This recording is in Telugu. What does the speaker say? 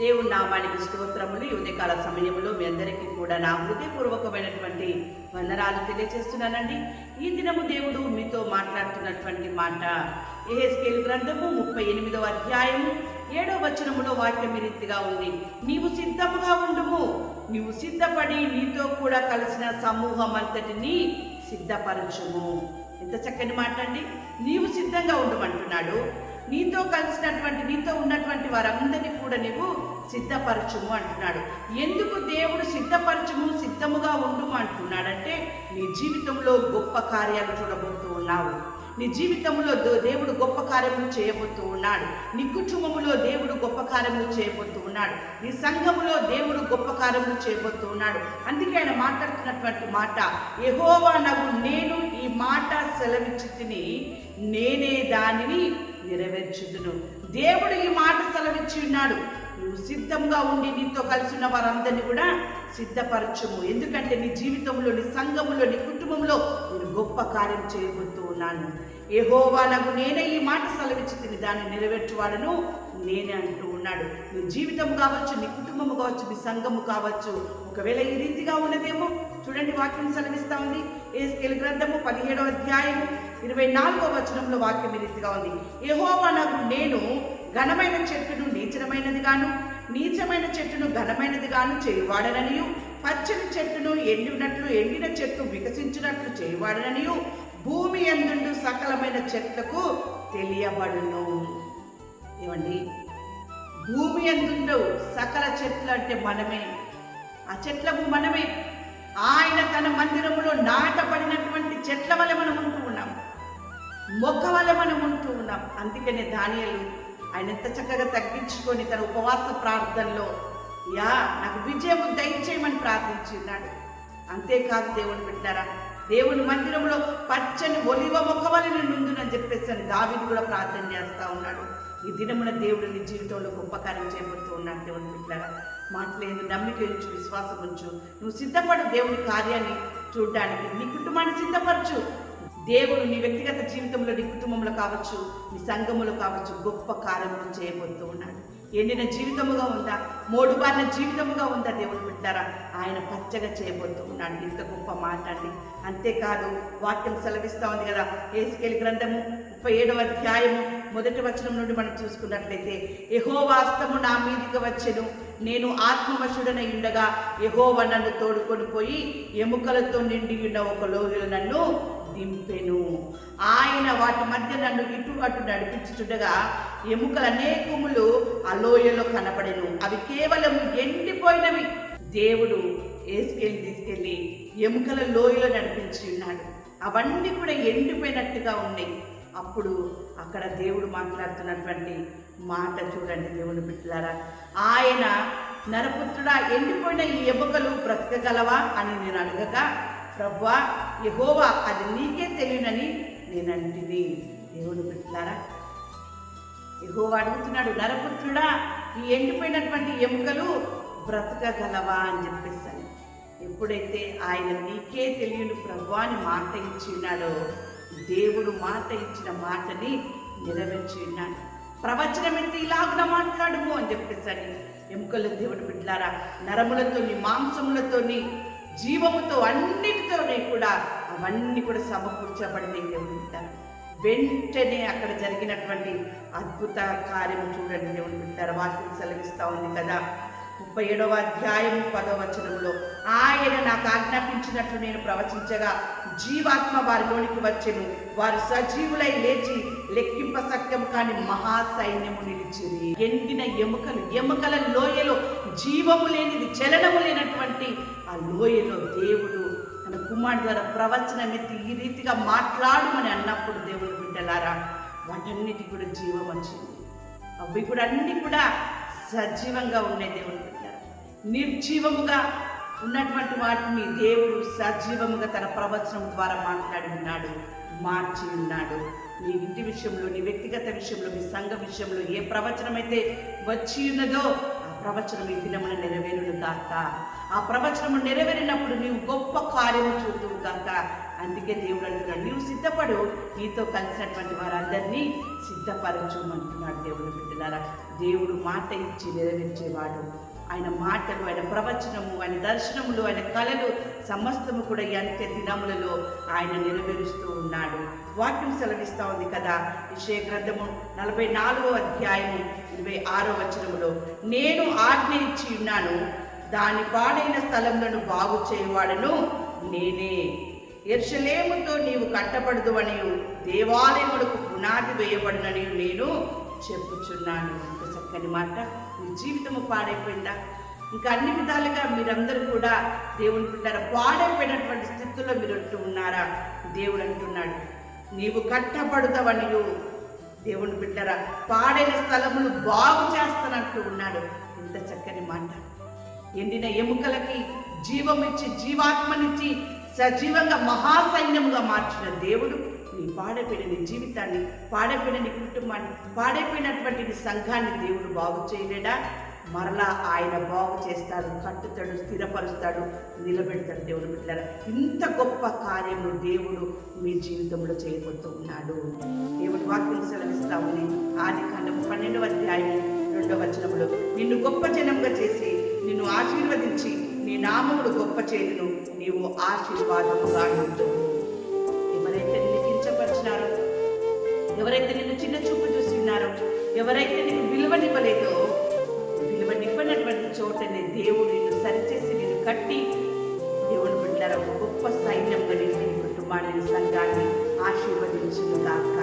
దేవుని నామానికి స్తోత్రములు. ఈ ఉదయకాల సమయంలో మీ అందరికీ కూడా నా హృదయపూర్వకమైనటువంటి వందనాలు తెలియజేస్తున్నానండి. ఈ దినము దేవుడు మీతో మాట్లాడుతున్నటువంటి మాట ఏహెస్కేల్ గ్రంథము ముప్పై ఎనిమిదవ అధ్యాయము ఏడో వచనములో వాక్యం రీతిగా ఉంది. నీవు సిద్ధముగా ఉండుము. నీవు సిద్ధపడి నీతో కూడా కలిసిన సమూహం అంతటిని సిద్ధపరచుము. ఎంత చక్కని మాట అండి నీవు సిద్ధంగా ఉండమంటున్నాడు. నీతో కలిసినటువంటి నీతో ఉన్నటువంటి వారందరినీ కూడా నీవు సిద్ధపరచుము అంటున్నాడు. ఎందుకు దేవుడు సిద్ధపరచుము సిద్ధముగా ఉండుము అంటున్నాడంటే నీ జీవితంలో గొప్ప కార్యాలు చూడబోతూ ఉన్నావు. నీ జీవితంలో దో- దేవుడు గొప్ప కార్యములు చేయబోతూ ఉన్నాడు. నీ కుటుంబములో దేవుడు గొప్ప కార్యములు చేయబోతూ ఉన్నాడు. నీ సంఘములో దేవుడు గొప్ప కార్యములు చేయబోతూ ఉన్నాడు. అందుకే ఆయన మాట్లాడుతున్నటువంటి మాట ఎహోవా నగు నేను ఈ మాట సెలవిచ్చి తిని నేనే దానిని నెరవేర్చుదును. దేవుడు ఈ మాట సెలవిచ్చి ఉన్నాడు. నువ్వు సిద్ధంగా ఉండి నీతో కలిసి ఉన్న వారందరినీ కూడా సిద్ధపరచుము. ఎందుకంటే నీ జీవితంలో నీ సంఘములో నీ కుటుంబంలో నేను గొప్ప కార్యం చేయబోతూ ఉన్నాను ఏహోవా నాకు నేనే ఈ మాట సెలవిచ్చి తిని దాన్ని నెరవేర్చువాడను నేనే అంటూ ఉన్నాడు. నీ జీవితం కావచ్చు నీ కుటుంబము కావచ్చు నీ సంఘము కావచ్చు ఒకవేళ ఈ రీతిగా ఉన్నదేమో చూడండి వాక్యం సెలవిస్తా ఉంది. ఏస్కేల్ గ్రంథము పదిహేడవ అధ్యాయం ఇరవై నాలుగవ వచనంలో వాక్యం ఈ రీతిగా ఉంది. యెహోవా నాకు నేను ఘనమైన చెట్టును నీచనమైనది గాను నీచమైన చెట్టును ఘనమైనది గాను చేయువాడననియు. పచ్చని చెట్టును ఎండినట్లు ఎండిన చెట్టు వికసించినట్లు చేయువాడననియు. భూమి ఎందుండు సకలమైన చెట్లకు తెలియబడును. ఏమండి? భూమి ఎందుండు సకల చెట్లు అంటే మనమే. ఆ చెట్లకు మనమే. ఆయన తన మందిరంలో నాటబడినటువంటి చెట్ల వల్ల మనం ఉంటూ ఉన్నాం. మొక్క వల్ల మనం ఉంటూ ఉన్నాం. అందుకనే ధాన్యాలు ఆయన ఎంత చక్కగా తగ్గించుకొని తన ఉపవాస ప్రార్థనలో యా నాకు విజయం దయచేయమని ప్రార్థించున్నాడు అంతేకాదు దేవుని పెట్టారా దేవుని మందిరంలో పచ్చని ఒలివ మొక్క వల్ల చెప్పేసి అని దావిని కూడా ప్రార్థన చేస్తూ ఉన్నాడు. ఈ దినమున దేవుడు నీ జీవితంలో గొప్ప కార్యం చేయబోతూ ఉన్నాడు దేవుని బిడ్డలారా మాటలేదు నమ్మిక ఉంచు విశ్వాసం ఉంచు. నువ్వు సిద్ధపడు దేవుని కార్యాన్ని చూడడానికి నీ కుటుంబాన్ని సిద్ధపరచు. దేవుడు నీ వ్యక్తిగత జీవితంలో నీ కుటుంబంలో కావచ్చు నీ సంఘములో కావచ్చు గొప్ప కార్యములు చేయబోతూ ఉన్నాడు. ఎండిన జీవితముగా ఉందా? మోడుబారిన జీవితముగా ఉందా దేవుడు పెట్టారా ఆయన పచ్చగా చేయబోతూ ఉన్నాడు. ఇంత గొప్ప మాట అండి. అంతేకాదు వాక్యం సెలవిస్తూ ఉంది కదా ఏసుకెళ్ళి గ్రంథము ముప్పై ఏడవ అధ్యాయము మొదటి వచనం నుండి మనం చూసుకున్నట్లయితే యహోవాస్తము నా మీదికి వచ్చెను. నేను ఆత్మవశుడనై ఉండగా యహోవ నన్ను తోడుకొని పోయి ఎముకలతో నిండి ఉన్న ఒక లోహిలో నన్ను దింపెను. ఆయన వాటి మధ్య నన్ను ఇటు అటు నడిపించుచుండగా ఎముకలు అనేకములు ఆ లోయలో కనపడెను. అవి కేవలం ఎండిపోయినవి. దేవుడు వేసుకెళ్ళి తీసుకెళ్ళి ఎముకల లోయలో నడిపించి ఉన్నాడు. అవన్నీ కూడా ఎండిపోయినట్టుగా ఉన్నాయి. అప్పుడు అక్కడ దేవుడు మాట్లాడుతున్నటువంటి మాట చూడండి దేవుని బిడ్డలారా. ఆయన నరపుత్రుడా ఎండిపోయిన ఈ ఎముకలు బ్రతకగలవా అని నేను అడగగా ప్రవ్వా యహోవా అది నీకే తెలియనని నేను దేవుడు పెట్టారా బిడ్డలారా యహోవా అడుగుతున్నాడు నరపుత్రుడా ఈ ఎండిపోయినటువంటి ఎముకలు బ్రతకగలవా అని చెప్పేసాను ఎప్పుడైతే ఆయన నీకే తెలియని ప్రభు అని మాట ఇచ్చినాడో దేవుడు మాట ఇచ్చిన మాటని నెరవేర్చి ఉన్నాడు. ప్రవచనం ఎత్తి ఇలాగున మాట్లాడుము అని చెప్పేసని ఎముకల దేవుడు బిడ్డలారా నరములతోని మాంసములతోని జీవముతో అన్నిటితోనే కూడా అవన్నీ కూడా సమకూర్చబడింది దేవుడు బిడ్డారు వెంటనే అక్కడ జరిగినటువంటి అద్భుత కార్యము చూడండి దేవుడు బిడ్డారు వాక్యం సెలవిస్తూ ఉంది కదా. ముప్పై ఏడవ అధ్యాయం పదవ వచనంలో ఆయన నాకు ఆజ్ఞాపించినట్లు నేను ప్రవచించగా జీవాత్మ వారిలోనికి వచ్చెను. వారు సజీవులై లేచి లెక్కింప సత్యం కాని మహాసైన్యము నిలిచిరి. ఎండిన ఎముకలు ఎముకల లోయలో జీవము లేనిది చలనము లేనటువంటి ఆ లోయలో దేవుడు తన కుమారుడు ద్వారా ప్రవచనం ఎత్తి ఈ రీతిగా మాట్లాడమని అన్నప్పుడు దేవుడు బిడ్డలారా వాటన్నిటి కూడా జీవం వచ్చింది. అవి కూడా అన్ని కూడా సజీవంగా ఉండే దేవుడు నిర్జీవముగా ఉన్నటువంటి వాటిని దేవుడు సజీవముగా తన ప్రవచనం ద్వారా మాట్లాడి ఉన్నాడు మార్చి ఉన్నాడు. నీ ఇంటి విషయంలో నీ వ్యక్తిగత విషయంలో నీ సంఘ విషయంలో ఏ ప్రవచనం అయితే వచ్చి ఉన్నదో ఆ ప్రవచనం ఈ దినమున నెరవేరును గాక. ఆ ప్రవచనము నెరవేరినప్పుడు నీవు గొప్ప కార్యము చూద్దువు గాక. అందుకే దేవుడు అంటున్నాడు నీవు సిద్ధపడు నీతో కలిసినటువంటి వారందరినీ సిద్ధపరచుమంటున్నాడు దేవుడు బిడ్డలారా. దేవుడు మాట ఇచ్చి నెరవేర్చేవాడు. ఆయన మాటలు ఆయన ప్రవచనము ఆయన దర్శనములు ఆయన కళలు సమస్తము కూడా ఈ అంత్య దినములలో ఆయన నెరవేరుస్తూ ఉన్నాడు. వాక్యం సెలవిస్తూ ఉంది కదా విషయ గ్రంథము నలభై నాలుగో అధ్యాయము ఇరవై ఆరో వచనములో నేను ఆజ్ఞ ఇచ్చి ఉన్నాను దాని పాడైన స్థలములను బాగు చేయవాడను నేనే. ఎర్షలేముతో నీవు కట్టబడదు అని దేవాలయములకు పునాది వేయబడినని నేను చెప్పుచున్నాను. ఎంత చక్కని మాట. మీ జీవితము పాడైపోయిందా? ఇంకా అన్ని విధాలుగా మీరందరూ కూడా దేవుని బిడ్డారా పాడైపోయినటువంటి స్థితిలో మీరు అంటూ ఉన్నారా? దేవుడు అంటున్నాడు నీవు కట్టబడుతావనియు దేవుని బిడ్డరా పాడైన స్థలములు బాగు చేస్తానంటూ ఉన్నాడు. ఇంత చక్కని మాట. ఎండిన ఎముకలకి జీవమిచ్చి జీవాత్మనిచ్చి సజీవంగా మహాసైన్యముగా మార్చిన దేవుడు నీ పాడైపోయిన నీ జీవితాన్ని పాడైపోయిన నీ కుటుంబాన్ని పాడైపోయినటువంటి నీ సంఘాన్ని దేవుడు బాగు చేయలేడా? మరలా ఆయన బాగు చేస్తాడు కట్టుతాడు స్థిరపరుస్తాడు నిలబెడతాడు దేవుడు బిడ్డలారా. ఇంత గొప్ప కార్యము దేవుడు మీ జీవితంలో చేయబోతూ ఉన్నాడు. దేవుడు వాక్యం సెలవిస్తా ఉంది ఆది కాండము పన్నెండవ అధ్యాయం రెండవ వచనంలో నిన్ను గొప్ప జనంగా చేసి నిన్ను ఆశీర్వదించి నీ నామముడు గొప్ప చేతులు నీవు ఆశీర్వాదముగా ఎవరైతే నిన్ను కించపరిచినారో ఎవరైతే నిన్ను చిన్న చూపు చూస్తున్నారో ఎవరైతే నీకు విలువనివ్వలేదో విలువనివ్వనటువంటి చోటనే దేవుడు నిన్ను సరిచేసి నిన్ను కట్టి దేవుడు బిడ్డల గొప్ప సైన్యం గడిచి కుటుంబాన్ని సంఘాన్ని ఆశీర్వదించుగాక